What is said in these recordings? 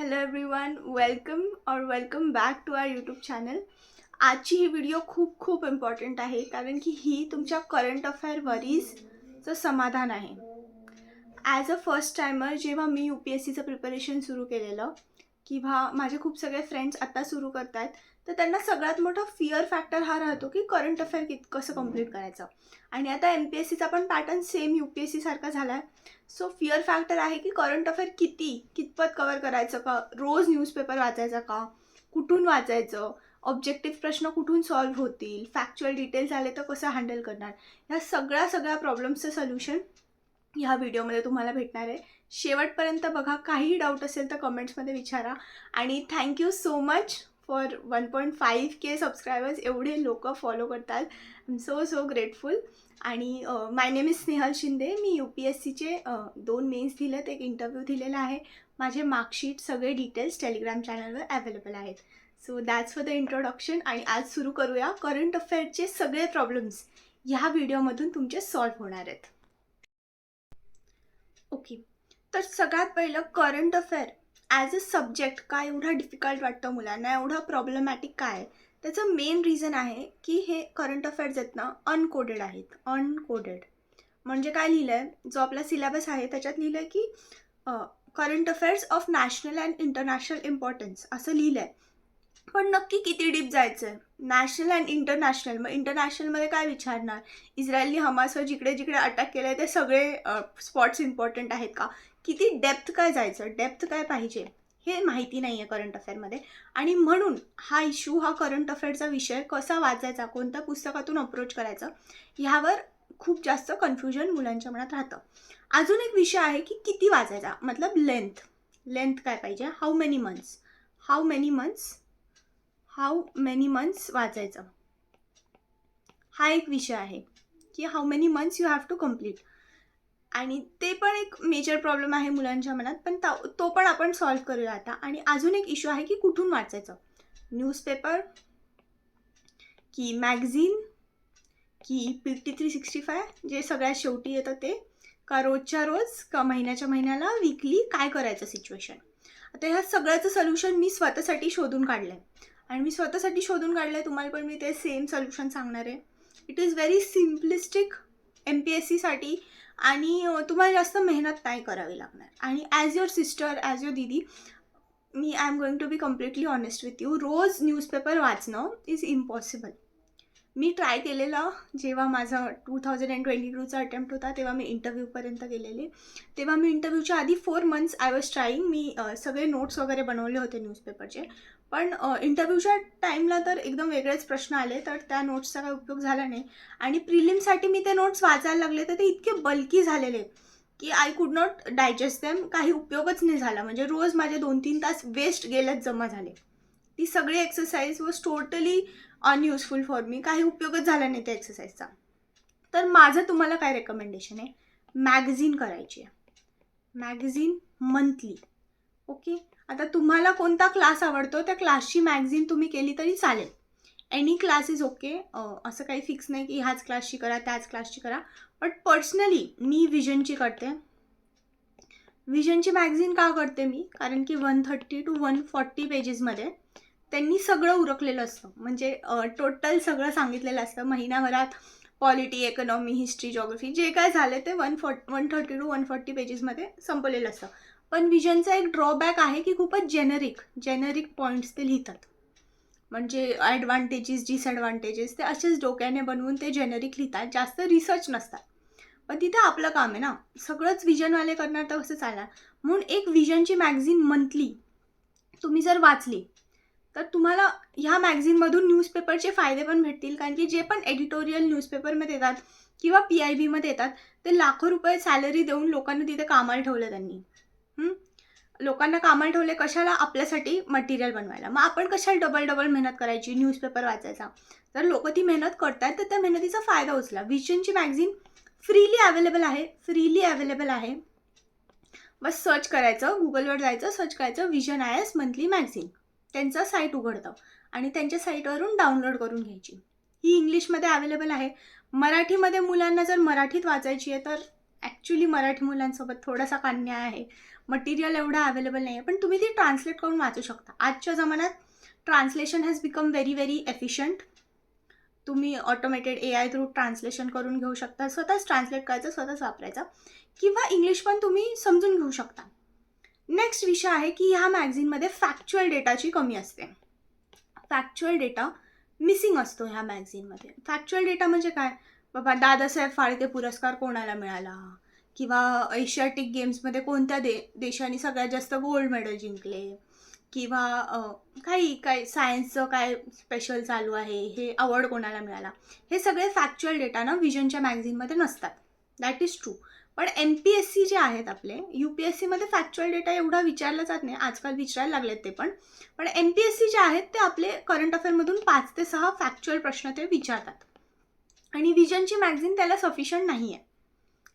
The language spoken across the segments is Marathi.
हॅलो एव्हरीवन वेलकम और welcome back to our YouTube channel आजची ही व्हिडिओ खूप खूप इम्पॉर्टंट आहे कारण की ही तुमच्या करंट अफेअर वरीजचं समाधान आहे. ॲज अ फर्स्ट टायमर जेव्हा मी यू पी एस सीचं प्रिपरेशन सुरू केलेलं किंवा माझे खूप सगळे फ्रेंड्स आत्ता सुरू करत आहेत तर त्यांना सगळ्यात मोठा फिअर फॅक्टर हा राहतो की करंट अफेअर कित कसं कंप्लीट करायचं. आणि आता एम पी एस सीचा पण pattern same U P S सीसारखा झाला आहे सो फिअर फॅक्टर आहे की करंट अफेअर किती कितपत कवर करायचं का? रोज न्यूजपेपर वाचायचा का? कुठून वाचायचं? ऑब्जेक्टिव्ह प्रश्न कुठून सॉल्व्ह होतील? फॅक्च्युअल डिटेल्स आले तर कसं हँडल करणार? ह्या सगळ्या सगळ्या प्रॉब्लेम्सचं सोल्युशन ह्या व्हिडिओमध्ये तुम्हाला भेटणार आहे. शेवटपर्यंत बघा काहीही डाऊट असेल तर कमेंट्समध्ये विचारा. आणि thank you so much for one point five K subscribers एवढे लोक फॉलो करतात. I am so so grateful आणि my name is Snehal Shinde me U P S सीचे दोन मेन्स दिलेत. एक इंटरव्ह्यू दिलेला आहे. माझे मार्कशीट सगळे डिटेल्स टेलिग्राम चॅनलवर अवेलेबल आहेत. So that's for the introduction आणि आज सुरू करूया. करंट अफेअरचे सगळे प्रॉब्लेम्स ह्या व्हिडिओमधून तुमचे सॉल्व्ह होणार आहेत. ओके तर सगळ्यात पहिलं current affair as a subject का एवढा डिफिकल्ट वाटतं मुलांना? एवढा प्रॉब्लेमॅटिक काय आहे? त्याचं मेन रिझन आहे की हे करंट अफेअर्स आहेत ना अनकोडेड आहेत. अनकोडेड म्हणजे काय लिहिलं आहे जो आपला सिलेबस आहे त्याच्यात लिहिलं आहे की current affairs of national and international importance असं लिहिलं आहे पण नक्की किती डीप जायचं आहे नॅशनल अँड इंटरनॅशनल मग इंटरनॅशनलमध्ये काय विचारणार? इस्रायलनी हमासवर जिकडे जिकडे अटॅक केलं आहे ते सगळे स्पॉट्स इम्पॉर्टंट आहेत का? किती डेप्थ काय जायचं? डेप्थ काय पाहिजे? हे माहिती नाही आहे करंट अफेअरमध्ये आणि म्हणून हा इश्यू हा करंट अफेअरचा विषय कसा वाचायचा कोणत्या पुस्तकातून अप्रोच करायचं ह्यावर खूप जास्त कन्फ्युजन मुलांच्या मनात राहतं. अजून एक विषय आहे की किती वाचायचा? मतलब लेंथ लेंथ काय पाहिजे? How many months how many months how many months वाचायचं? हा एक विषय आहे की how many months you have to complete आणि ते पण एक मेजर प्रॉब्लेम आहे मुलांच्या मनात पण तो पण आपण सॉल्व्ह करूया आता. आणि अजून एक इश्यू आहे की कुठून वाचायचं? न्यूजपेपर की मॅगझिन की फिफ्टी थ्री सिक्स्टी फाय जे सगळ्यात शेवटी येतं ते. का रोजच्या रोज का महिन्याच्या महिन्याला वीकली काय करायचं सिच्युएशन आता ह्या सगळ्याचं सोल्युशन मी स्वतःसाठी शोधून काढलं आहे आणि मी स्वतःसाठी शोधून काढलं आहे तुम्हाला पण मी ते सेम सोल्युशन सांगणार आहे. It is very simplistic M P S सीसाठी आणि तुम्हाला जास्त मेहनत नाही करावी लागणार. आणि as your sister as your didi me I am going to be completely honest with you rose newspaper वाचणं इज इम्पॉसिबल मी ट्राय केलेलं जेव्हा माझं टू थाउजंड अँड ट्वेंटी टूचा अटेम्प्ट होता तेव्हा मी इंटरव्ह्यूपर्यंत गेलेले. तेव्हा मी इंटरव्ह्यूच्या आधी four months I was trying मी सगळे नोट्स वगैरे बनवले होते न्यूजपेपरचे पण इंटरव्ह्यूच्या टाईमला तर एकदम वेगळेच प्रश्न आले तर त्या नोट्सचा काही उपयोग झाला नाही. आणि प्रिलिमसाठी मी ते नोट्स वाचायला लागले तर ते इतके बल्की झालेले की I could not digest them काही उपयोगच नाही झाला. म्हणजे रोज माझे दोन तीन तास वेस्ट गेलेच जमा झाले. ती सगळी exercise was totally unuseful for me. काही उपयोगच झाला नाही त्या एक्सरसाइजचा तर माझं तुम्हाला काय रेकमेंडेशन आहे? मॅगझिन करायची आहे. मॅगझिन मंथली ओके आता तुम्हाला कोणता क्लास आवडतो? त्या क्लासची मॅगझिन तुम्ही केली तरी चालेल. एनी क्लास इज ओके असं काही फिक्स नाही की ह्याच क्लासची करा त्याच क्लासची करा. बट पर्सनली मी विजनची करते. विजनची मॅगझिन का करते मी? कारण की one thirty to one forty पेजेसमध्ये त्यांनी सगळं उरकलेलं असतं. म्हणजे टोटल सगळं सांगितलेलं असतं. महिनाभरात पॉलिटी इकॉनॉमी हिस्ट्री जॉग्रफी जे काय झालं ते one four one thirty to one forty पेजेसमध्ये संपलेलं असतं. पण विजनचा एक ड्रॉबॅक आहे की खूपच जेनरिक जेनरिक पॉईंट्स ते लिहितात. म्हणजे ॲडव्हान्टेजेस डिसॲडव्हान्टेजेस ते असेच डोक्याने बनवून ते जेनरिक लिहितात. जास्त रिसर्च नसतात. पण तिथे आपलं काम आहे ना. सगळंच विजनवाले करणार तर कसं चालणार. म्हणून एक विजनची मॅगझिन मंथली तुम्ही जर वाचली तर तुम्हाला ह्या मॅगझिनमधून न्यूजपेपरचे फायदे पण भेटतील. कारण की जे पण एडिटोरियल न्यूजपेपरमध्ये येतात किंवा पी आय बीमध्ये येतात ते लाखो रुपये सॅलरी देऊन लोकांना तिथे कामाला ठेवलं त्यांनी. लोकांना कामाला ठेवले कशाला? आपल्यासाठी मटेरियल बनवायला. मग आपण कशाला डबल डबल मेहनत करायची न्यूजपेपर वाचायचा? तर लोक ती मेहनत करतात तर त्या मेहनतीचा फायदा उचला. विजनची मॅगझिन फ्रीली अवेलेबल आहे फ्रीली अवेलेबल आहे. बस सर्च करायचं गुगलवर जायचं सर्च करायचं Vision I S monthly magazine त्यांचं साईट उघडतं आणि त्यांच्या साईटवरून डाउनलोड करून घ्यायची. ही इंग्लिशमध्ये अवेलेबल आहे. मराठीमध्ये मुलांना जर मराठीत वाचायची आहे तर ॲक्च्युली मराठी मुलांसोबत थोडासा कान्याय आहे? मटेरियल एवढं अवेलेबल नाही आहे पण तुम्ही ती ट्रान्सलेट करून वाचू शकता. आजच्या जमान्यात translation has become very very efficient तुम्ही automated A I through translation करून घेऊ शकता. स्वतःच ट्रान्सलेट करायचं स्वतःच वापरायचं. किंवा इंग्लिश पण तुम्ही समजून घेऊ शकता. नेक्स्ट विषय आहे की ह्या मॅगझिनमध्ये फॅक्च्युअल डेटाची कमी असते. फॅक्च्युअल डेटा मिसिंग असतो ह्या मॅगझिनमध्ये फॅक्च्युअल डेटा म्हणजे काय? बाबा दादासाहेब फाळके पुरस्कार कोणाला मिळाला? किंवा एशियाटिक गेम्समध्ये कोणत्या दे देशाने सगळ्यात जास्त गोल्ड मेडल जिंकले? किंवा काही काय सायन्सचं काय स्पेशल चालू आहे? हे अवॉर्ड कोणाला मिळाला? हे सगळे फॅक्च्युअल डेटा ना विजनच्या मॅगझिनमध्ये नसतात. दॅट इज ट्रू पण एम पी एस सी जे आहेत आपले यू पी एस सीमध्ये फॅक्च्युअल डेटा एवढा विचारला जात नाही आजकाल विचारायला लागलेत ते पण. पण एम पी एस सी जे आहेत ते आपले करंट अफेअरमधून पाच ते सहा फॅक्च्युअल प्रश्न ते विचारतात. आणि विजनची मॅगझिन त्याला सफिशियंट नाही आहे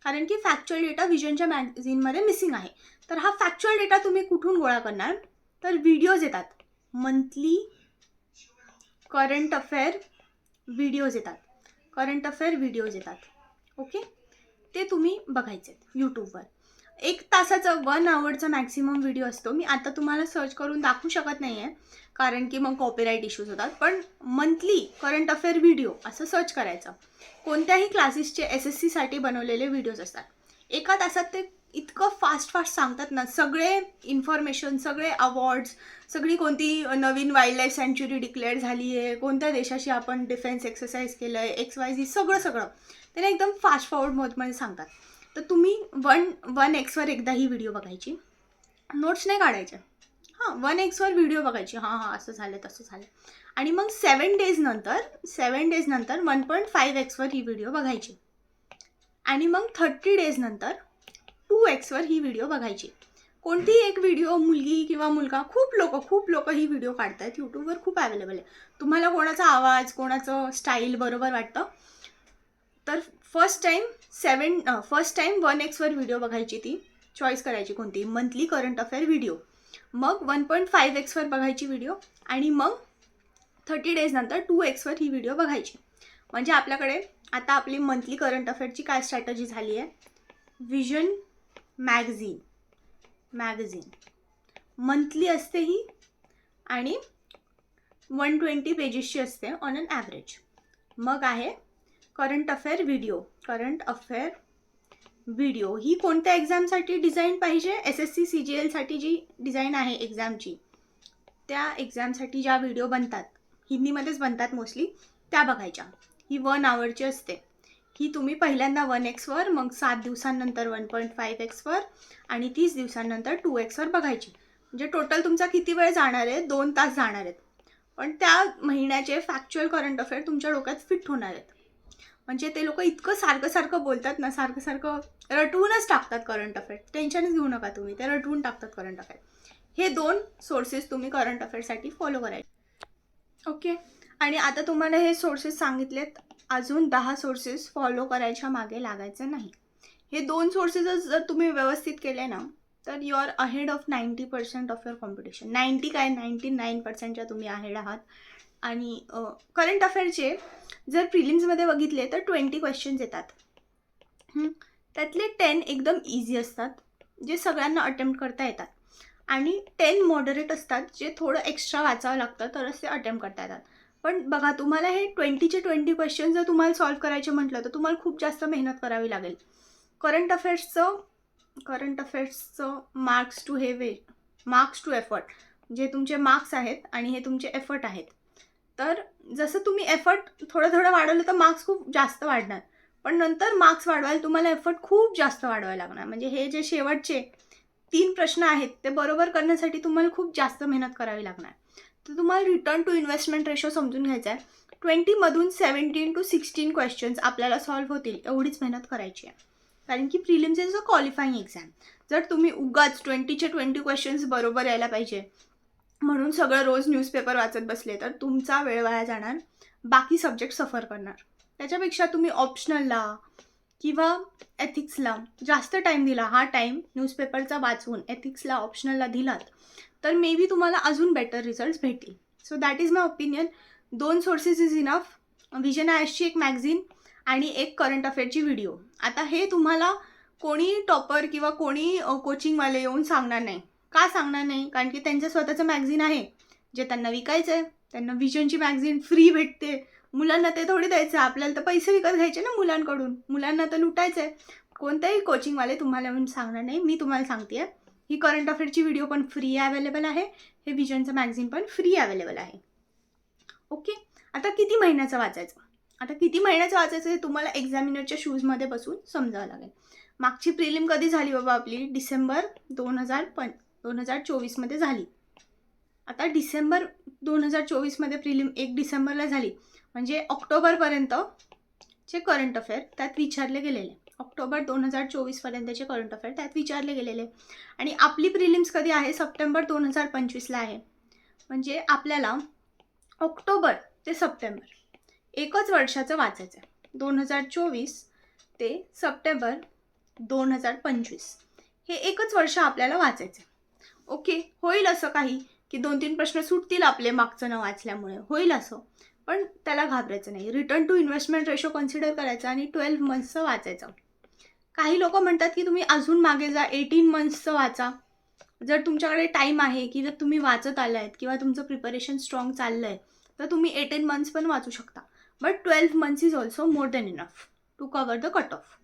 कारण की फॅक्च्युअल डेटा विजनच्या मॅगझिनमध्ये मिसिंग आहे. तर हा फॅक्च्युअल डेटा तुम्ही कुठून गोळा करणार? तर व्हिडिओज येतात. मंथली करंट अफेअर व्हिडिओज येतात. करंट अफेअर व्हिडिओज येतात. ओके ते तुम्ही बघायचे यूट्यूबवर एक तासाचा वन आवरचा मॅक्सिमम व्हिडिओ असतो. मी आता तुम्हाला सर्च करून दाखवू शकत नाही आहे कारण की मग कॉपीराईट इश्यूज होतात. पण मंथली करंट अफेअर व्हिडिओ असं सर्च करायचं. कोणत्याही क्लासेसचे एस एस सीसाठी बनवलेले व्हिडिओज असतात. एका तासात ते इतकं फास्ट फास्ट सांगतात ना सगळे इन्फॉर्मेशन सगळे अवॉर्ड्स सगळी कोणती नवीन वाईल्ड लाईफ सँच्युरी डिक्लेअर झाली आहे कोणत्या देशाशी आपण डिफेन्स एक्सरसाइज केलं आहे एक्स वाय झी सगळं सगळं. त्याने एकदम फास्ट फॉरवर्ड मोडमध्ये सांगतात. तर तुम्ही वन वन एक्सवर एकदा ही व्हिडिओ बघायची. नोट्स नाही काढायच्या हां वन एक्सवर व्हिडिओ बघायची. हां हां असं झालं तसं झालं. आणि मग सेवन डेज नंतर सेवन डेज नंतर वन पॉईंट फाईव्ह एक्सवर ही व्हिडिओ बघायची. आणि मग थर्टी डेज नंतर टू एक्सवर ही व्हिडिओ बघायची. कोणतीही एक व्हिडिओ मुलगी किंवा मुलगा खूप लोक खूप लोक ही व्हिडिओ काढतात यूट्यूबवर खूप अवेलेबल आहे. तुम्हाला कोणाचा आवाज कोणाचं स्टाईल बरोबर वाटतं? तर first time seven first time one Xavier video बघायची ती. चॉईस करायची कोणती? मंथली करंट अफेअर व्हिडिओ मग वन पॉईंट फाईव्ह एक्सवर बघायची व्हिडिओ आणि मग थर्टी डेज नंतर टू एक्सवर ही व्हिडिओ बघायची. म्हणजे आपल्याकडे आता आपली मंथली करंट अफेअरची काय स्ट्रॅटजी झाली आहे? विजन मॅगझिन मॅगझिन मंथली असते ही आणि वन ट्वेंटी पेजेसची असते ऑन अन ॲव्हरेज मग आहे current affair video current affair video ही कोणत्या एक्झामसाठी डिझाईन पाहिजे? S S C C G एलसाठी जी डिझाईन आहे एक्झामची त्या एक्झामसाठी ज्या व्हिडिओ बनतात हिंदीमध्येच बनतात मोस्टली त्या बघायच्या. ही वन आवरची असते. ही तुम्ही पहिल्यांदा वन एक्सवर मग सात दिवसांनंतर वन पॉईंट फाईव्ह एक्सवर आणि तीस दिवसांनंतर टू एक्सवर बघायची. म्हणजे टोटल तुमचा किती वेळ जाणार आहे? दोन तास जाणार आहेत. पण त्या महिन्याचे फॅक्च्युअल करंट अफेअर तुमच्या डोक्यात फिट होणार आहेत. म्हणजे ते लोक इतकं सारखं सारखं बोलतात ना सारखं सारखं रटवूनच टाकतात करंट अफेअर टेन्शनच घेऊ नका तुम्ही ते रटवून टाकतात करंट अफेअर हे दोन सोर्सेस तुम्ही करंट अफेअरसाठी फॉलो करायचे. ओके आणि आता तुम्हाला हे सोर्सेस सांगितलेत अजून दहा सोर्सेस फॉलो करायच्या मागे लागायचं नाही. हे दोन सोर्सेसच जर तुम्ही व्यवस्थित केले ना तर you are ahead of ninety percent of your competition ninety काय? नाईंटी नाईन पर्सेंटच्या तुम्ही अहेड आहात. आणि करंट अफेअरचे जर प्रिलिम्समध्ये बघितले तर ट्वेंटी क्वेश्चन्स येतात. त्यातले टेन एकदम इझी असतात जे सगळ्यांना अटेम्प्ट करता येतात. आणि टेन मॉडरेट असतात जे थोडं एक्स्ट्रा वाचावं लागतं तरच ते अटेम्प्ट करता येतात. पण बघा तुम्हाला हे ट्वेंटीचे ट्वेंटी क्वेश्चन जर तुम्हाला सॉल्व्ह करायचे म्हटलं तर तुम्हाला खूप जास्त मेहनत करावी लागेल. करंट अफेअर्सचं करंट अफेअर्सचं मार्क्स टू हे वे मार्क्स टू एफर्ट जे तुमचे मार्क्स आहेत आणि हे तुमचे एफर्ट आहेत. तर जसं तुम्ही एफर्ट थोडं थोडं वाढवलं तर मार्क्स खूप जास्त वाढणार. पण नंतर मार्क्स वाढवायला तुम्हाला एफर्ट खूप जास्त वाढवायला लागणार. म्हणजे हे जे शेवटचे तीन प्रश्न आहेत ते बरोबर करण्यासाठी तुम्हाला खूप जास्त मेहनत करावी लागणार. तर तुम्हाला रिटर्न टू इन्व्हेस्टमेंट रेशो समजून घ्यायचा आहे. ट्वेंटीमधून सेवन्टीन टू सिक्स्टीन क्वेश्चन्स आपल्याला सॉल्व्ह होतील एवढीच मेहनत करायची आहे. कारण की prelims is a qualifying exam जर तुम्ही उगाच ट्वेंटीचे ट्वेंटी क्वेश्चन्स बरोबर यायला पाहिजे म्हणून सगळं रोज न्यूजपेपर वाचत बसले तर तुमचा वेळ वाया जाणार. बाकी सब्जेक्ट सफर करणार. त्याच्यापेक्षा तुम्ही ऑप्शनलला किंवा एथिक्सला जास्त टाईम दिला हा टाईम न्यूजपेपरचा वाचून एथिक्सला ऑप्शनलला दिलात तर मे बी तुम्हाला अजून बेटर रिझल्ट्स भेटतील. So that is my opinion दोन सोर्सेस इज इनफ विजन आयसची एक मॅगझिन आणि एक करंट अफेअरची व्हिडिओ आता हे तुम्हाला कोणी टॉपर किंवा कोणी कोचिंगवाले येऊन सांगणार नाही. का सांगणार नाही? कारण की त्यांचं स्वतःचं मॅगझिन आहे. जे त्यांना विकायचं आहे त्यांना विजनची मॅगझिन फ्री भेटते. मुलांना ते थोडी द्यायचं. आहे आपल्याला तर पैसे विकत घ्यायचे ना मुलांकडून. मुलांना तर लुटायचं आहे कोणत्याही कोचिंगवाले तुम्हाला येऊन सांगणार नाही. मी तुम्हाला सांगते ही करंट अफेअरची व्हिडिओ पण फ्री अवेलेबल आहे. हे विजनचं मॅगझिन पण फ्री अवेलेबल आहे. ओके आता किती महिन्याचं वाचायचं? आता किती महिन्याचं वाचायचं हे तुम्हाला एक्झामिनरच्या शूजमध्ये बसून समजावं लागेल. मागची प्रिलिम कधी झाली बाबा आपली? डिसेंबर दोन हजार पण दोन हजार चोवीसमध्ये झाली. आता डिसेंबर दोन हजार चोवीसमध्ये प्रिलिम एक डिसेंबरला झाली. म्हणजे ऑक्टोबरपर्यंत चे करंट अफेअर त्यात विचारले गेलेले. ऑक्टोबर दोन हजार चोवीसपर्यंतचे करंट अफेअर त्यात विचारले गेलेले. आणि आपली प्रिलिम्स कधी आहे? सप्टेंबर दोन हजार पंचवीसला आहे. म्हणजे आपल्याला ऑक्टोबर ते सप्टेंबर एकच वर्षाचं वाचायचं आहे दोन हजार चोवीस ते सप्टेंबर दोन हजार पंचवीस हे एकच वर्ष आपल्याला वाचायचं आहे ओके होईल असं काही की दोन तीन प्रश्न सुटतील आपले मागचं न वाचल्यामुळे. होईल असं. पण त्याला घाबरायचं नाही. Return to investment ratio consider करायचा आणि ट्वेल्व मंथ्सचं वाचायचं. काही लोक म्हणतात की तुम्ही अजून मागे जा एटीन मंथ्सचं वाचा. जर तुमच्याकडे टाईम आहे की जर तुम्ही वाचत आला आहेत किंवा तुमचं प्रिपरेशन स्ट्रॉंग चाललं आहे तर तुम्ही एटीन मंथ्स पण वाचू शकता. But twelve months is also more than enough to cover the cut off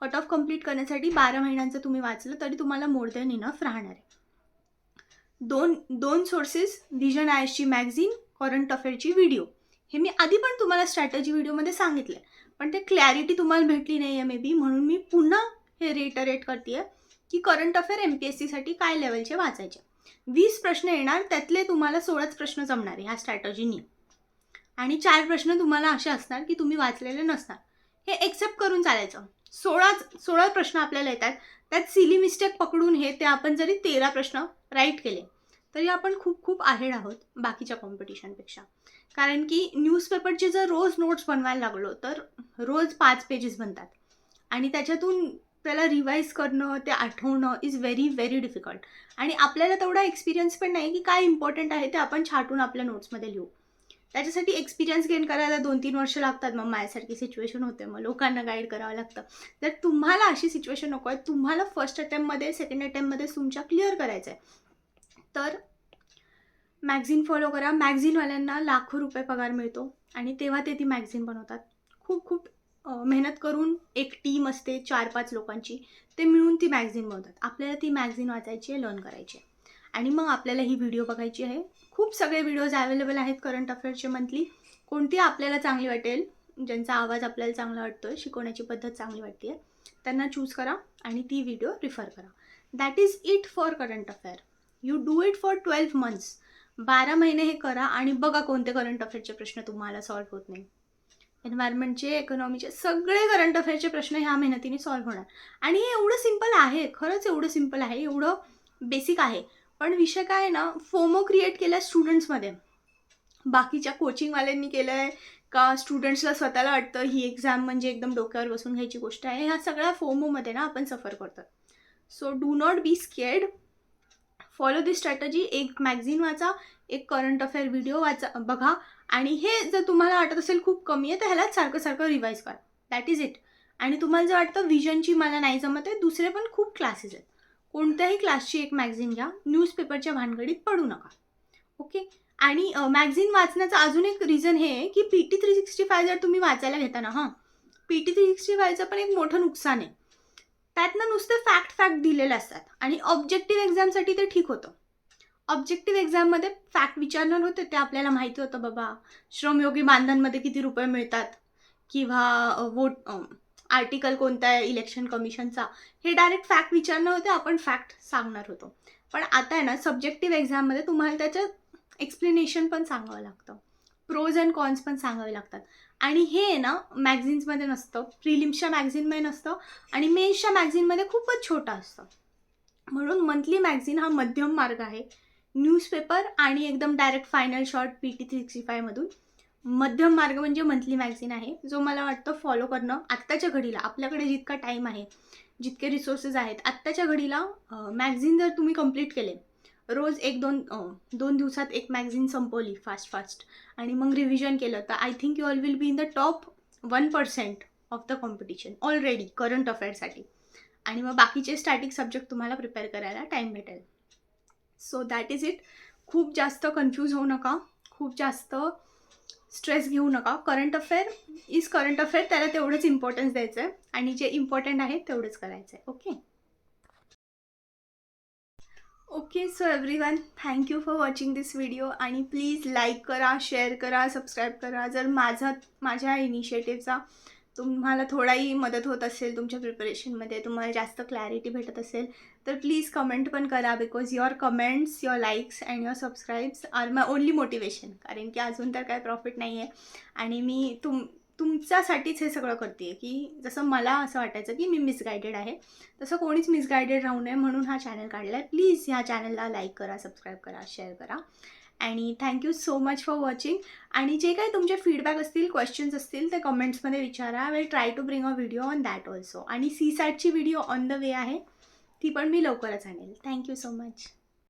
cut off complete करण्यासाठी बारा महिन्यांचं तुम्ही वाचलं तरी तुम्हाला मोर दॅन इनफ राहणार आहे. दोन दोन सोर्सेस विजन आयसची मॅगझिन करंट अफेअरची व्हिडिओ हे मी आधी पण तुम्हाला स्ट्रॅटजी व्हिडिओमध्ये सांगितलं पण ते क्लॅरिटी तुम्हाला भेटली नाही आहे मे बी म्हणून मी पुन्हा हे रिटरेट करते की current affair M P S सीसाठी काय लेवलचे वाचायचे. वीस प्रश्न येणार त्यातले तुम्हाला सोळाच प्रश्न जमणार आहे ह्या स्ट्रॅटजीनी आणि चार प्रश्न तुम्हाला असे असणार की तुम्ही वाचलेले नसणार. हे एक्सेप्ट करून चालायचं. सोळाच सोळा प्रश्न आपल्याला येतात. त्यात सिली मिस्टेक पकडून हे ते आपण जरी तेरा प्रश्न राईट केले तरी आपण खूप खूप आहेड आहोत बाकीच्या कॉम्पिटिशनपेक्षा कारण की न्यूजपेपरचे जर रोज नोट्स बनवायला लागलो तर रोज पाच पेजेस बनतात. आणि त्याच्यातून त्याला रिवाईज करणं ते आठवणं इज व्हेरी व्हेरी डिफिकल्ट आणि आपल्याला तेवढा एक्सपिरियन्स पण नाही की काय इम्पॉर्टंट आहे ते आपण छाटून आपल्या नोट्समध्ये लिहू. त्याच्यासाठी एक्सपिरियन्स गेन करायला दोन तीन वर्ष लागतात. मग माझ्यासारखी सिच्युएशन होते. मग लोकांना गाईड करावं लागतं. तर तुम्हाला अशी सिच्युएशन नको आहे. तुम्हाला फर्स्ट अटेम्पमध्ये सेकंड अटेम्प्टमध्ये तुमच्या क्लिअर करायचं आहे तर मॅगझिन फॉलो करा. मॅगझिनवाल्यांना लाखो रुपये पगार मिळतो. आणि तेव्हा ते ती मॅगझिन बनवतात. खूप खूप मेहनत करून एक टीम असते चार पाच लोकांची. ते मिळून ती मॅगझिन बनवतात. आपल्याला ती मॅगझिन वाचायची आहे लर्न करायची आहे. आणि मग आपल्याला ही व्हिडिओ बघायची आहे. खूप सगळे व्हिडिओज अवेलेबल आहेत करंट अफेअर्सचे मंथली कोणती आपल्याला चांगली वाटेल ज्यांचा आवाज आपल्याला चांगला वाटतो आहे शिकवण्याची पद्धत चांगली वाटते आहे त्यांना चूज करा आणि ती व्हिडिओ रिफर करा. That is it for current affair you do it for twelve months बारा महिने हे करा आणि बघा कोणते करंट अफेअरचे प्रश्न तुम्हाला सॉल्व्ह होत नाही. एन्व्हायरमेंटचे इकॉनॉमीचे सगळे करंट अफेअरचे प्रश्न ह्या मेहनतीने सॉल्व्ह होणार. आणि हे एवढं सिंपल आहे खरंच एवढं सिंपल आहे एवढं बेसिक आहे. पण विषय काय आहे ना फोमो क्रिएट केला स्टुडंट्समध्ये बाकीच्या कोचिंगवाल्यांनी केलं आहे का स्टुडंट्सला स्वतःला वाटतं ही एक्झाम म्हणजे एकदम डोक्यावर बसून घ्यायची गोष्ट आहे. ह्या सगळ्या फोमोमध्ये ना आपण सफर करतो so do not be scared follow this strategy एक मॅगझिन वाचा एक करंट अफेअर व्हिडिओ वाचा बघा. आणि हे जर तुम्हाला वाटत असेल खूप कमी आहे तर ह्यालाच सारखं सारखं रिवाईज करा. दॅट इज इट आणि तुम्हाला जर वाटतं विजनची मला नाही जमत आहे दुसरे पण खूप क्लासेस आहेत. कोणत्याही क्लासची एक मॅगझिन घ्या. न्यूजपेपरच्या भानगडीत पडू नका. ओके आणि मॅगझिन वाचण्याचं अजून एक रिझन हे आहे की P T three sixty five जर तुम्ही वाचायला घेता ना हां पी टी थ्री सिक्स्टी फायचं पण एक मोठं नुकसान आहे. त्यातनं नुसतं फॅक्ट फॅक्ट दिलेले असतात. आणि ऑब्जेक्टिव्ह एक्झामसाठी ते ठीक होतं. ऑब्जेक्टिव्ह एक्झाममध्ये फॅक्ट विचारणार होते ते आपल्याला माहिती होतं बाबा. श्रमयोगी मानधनमध्ये किती रुपये मिळतात? किंवा वोट आर्टिकल कोणता आहे इलेक्शन कमिशनचा हे डायरेक्ट फॅक्ट विचारणं होते आपण फॅक्ट सांगणार होतो. पण आता आहे ना सब्जेक्टिव्ह एक्झाममध्ये तुम्हाला त्याचं एक्सप्लेनेशन पण सांगावं लागतं. प्रोज अँड कॉन्स पण सांगावे लागतात. आणि हे आहे ना मॅगझिन्समध्ये नसतं प्रिलिम्सच्या मॅगझिनमध्ये नसतं आणि मेन्सच्या मॅगझिनमध्ये खूपच छोटं असतं. म्हणून मंथली मॅगझिन हा मध्यम मार्ग आहे. न्यूजपेपर आणि एकदम direct final short P T three sixty फायमधून मध्यम मार्ग म्हणजे मंथली मॅगझिन आहे जो मला वाटतं फॉलो करणं आत्ताच्या घडीला आपल्याकडे जितका टाईम आहे जितके रिसोर्सेस आहेत आत्ताच्या घडीला मॅगझिन जर तुम्ही कंप्लीट केले रोज एक दोन दोन दिवसात एक मॅगझिन संपवली फास्ट फास्ट आणि मग रिव्हिजन केलं तर I think you all will be in the top one percent of the competition already current अफेअरसाठी आणि मग बाकीचे स्टॅटिक सब्जेक्ट तुम्हाला प्रिपेअर करायला टाईम भेटेल. सो दॅट इज इट खूप जास्त कन्फ्यूज होऊ नका. खूप जास्त स्ट्रेस घेऊ नका. Current affair is current affair त्याला तेवढंच इम्पॉर्टन्स द्यायचं आहे आणि जे इम्पॉर्टंट आहे तेवढंच करायचं आहे okay okay so everyone thank you for watching this video आणि प्लीज लाईक करा शेअर करा सबस्क्राईब करा. जर माझा माझ्या इनिशिएटिव्हचा तुम्हाला थोडाही मदत होत असेल तुमच्या प्रिपरेशनमध्ये तुम्हाला जास्त क्लॅरिटी भेटत असेल तर प्लीज कमेंट पण करा because your comments your likes and your subscribes are my only motivation कारण की अजून तर काय प्रॉफिट नाही आहे आणि मी तुम तुमच्यासाठीच हे सगळं करते आहे की जसं मला असं वाटायचं की मी मिसगायडेड आहे. तसं कोणीच मिसगायडेड राहू नये म्हणून हा चॅनल काढला आहे प्लीज ह्या चॅनलला लाईक करा सबस्क्राईब करा शेअर करा. आणि thank you so much for watching आणि जे काही तुमचे फीडबॅक असतील क्वेश्चन्स असतील ते कमेंट्समध्ये विचारा. I will try to bring a video on that also आणि सी सॅटची व्हिडिओ ऑन द वे आहे. ती पण मी लवकरच आणेल. Thank you so much